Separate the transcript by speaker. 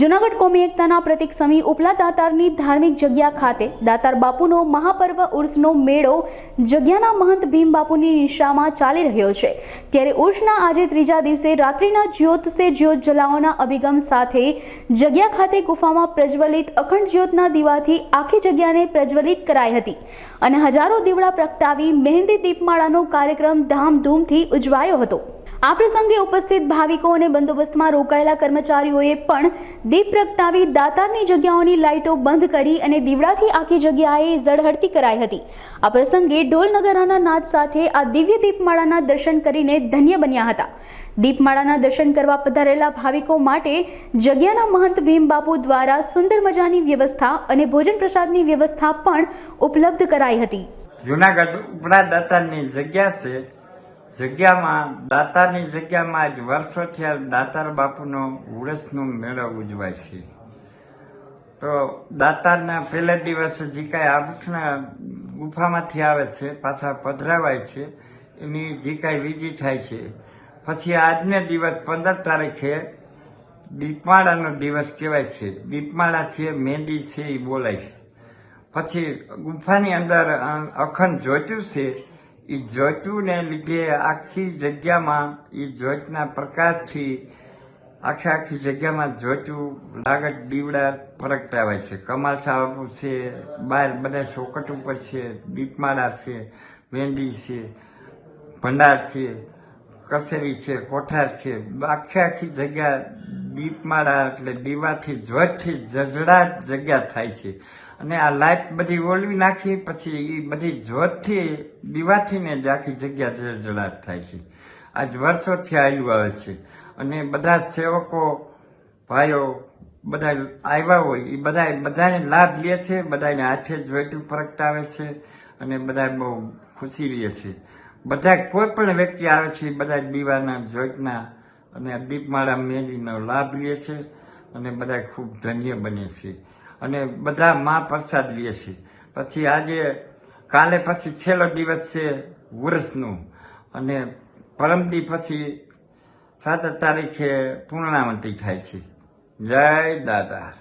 Speaker 1: જૂનાગઢ કોમી એકતાના પ્રતિક સમી ઉપલા દાતારની ધાર્મિક જગ્યા ખાતે દાતાર બાપુનો મહાપર્વ ઉર્સનો મેળો જગ્યાના મહંત ભીમ બાપુની નિશામાં ચાલી રહ્યો છે. ત્યારે ઉર્સના આજે ત્રીજા દિવસે રાત્રિના જ્યોત સે જ્યોત જલાઓના અભિગમ સાથે જગ્યા ખાતે ગુફામાં પ્રજ્વલિત અખંડ જ્યોતના દીવાથી આખી જગ્યાને પ્રજ્વલિત કરાઈ હતી અને હજારો દીવડા પ્રગટાવી મહેંદી દીપમાળાનો કાર્યક્રમ ધામધૂમથી ઉજવાયો હતો. આ પ્રસંગે ઉપસ્થિત ભાવિકો અને બંદોબસ્તમાં રોકાયેલા કર્મચારીઓએ પણ દીપ પ્રગટાવી દાતારની જગ્યાઓની લાઇટો બંધ કરી અને દીવડાથી આખી જગ્યાએ ઝળહળતી કરાઈ હતી. આ પ્રસંગે ઢોલ નગારાના નાદ સાથે આ દિવ્ય દીપમાળાના દર્શન કરીને ધન્ય બન્યા હતા. દીપમાળાના દર્શન કરવા પધારેલા ભાવિકો માટે જગ્યાના મહંત ભીમબાપુ દ્વારા સુંદર મજાની વ્યવસ્થા અને ભોજન પ્રસાદની વ્યવસ્થા પણ ઉપલબ્ધ કરાઈ હતી.
Speaker 2: જુનાગઢ ઉપરા દાતારની જગ્યા છે. જગ્યામાં દાતારની જગ્યામાં જ વર્ષોથી આ દાતાર બાપુનો ઉડસનો મેળો ઉજવાય છે. તો દાતારના પહેલા દિવસે જે કાંઈ આભૂષણા ગુફામાંથી આવે છે, પાછા પધરાવાય છે, એની જે કાંઈ વિધિ થાય છે. પછી આજને દિવસ પંદર તારીખે દીપમાળાનો દિવસ કહેવાય છે. દીપમાળા છે મહેંદી છે, એ બોલાય છે. પછી ગુફાની અંદર અખંડ જોતું છે. એ જ્યોતુને લીધે આખી જગ્યામાં એ જ્યોતના પ્રકાશથી આખી આખી જગ્યામાં જોતું લાગત દીવડા ફરકટાવે છે. કમાલ સાહેબ છે, બહાર બધા ચોકટ ઉપર છે, દીપમાળા છે, મહેંદી છે, ભંડાર છે, કસેરી છે, કોઠાર છે, આખી આખી જગ્યા દીપમાળા એટલે દીવાથી જ્યોતથી જજડાટ જગ્યા થાય છે. અને આ લાઇટ બધી ઓલવી નાખી, પછી એ બધી જ્યોતથી દીવાથી ને જ આખી જગ્યા જજડાટ થાય છે. આજ વર્ષોથી આવ્યું આવે છે. અને બધા સેવકો, ભાઈઓ, બધા આવ્યા હોય એ બધા બધાને લાભ લે છે, બધાને હાથે જોઈતું પ્રગટાવે છે અને બધા બહુ ખુશી લે છે. બધા કોઈ પણ વ્યક્તિ આવે છે બધા દીવાના જ્યોતના અને દીપમાળા મેળીનો લાભ લે છે અને બધા ખૂબ ધન્ય બને છે. અને બધા મા પ્રસાદ લે છે. પછી આજે, કાલે પછી છેલ્લો દિવસ છે વૃષનું. અને પરમદી પછી સાત તારીખે પૂર્ણાવતી થાય છે. જય દાદા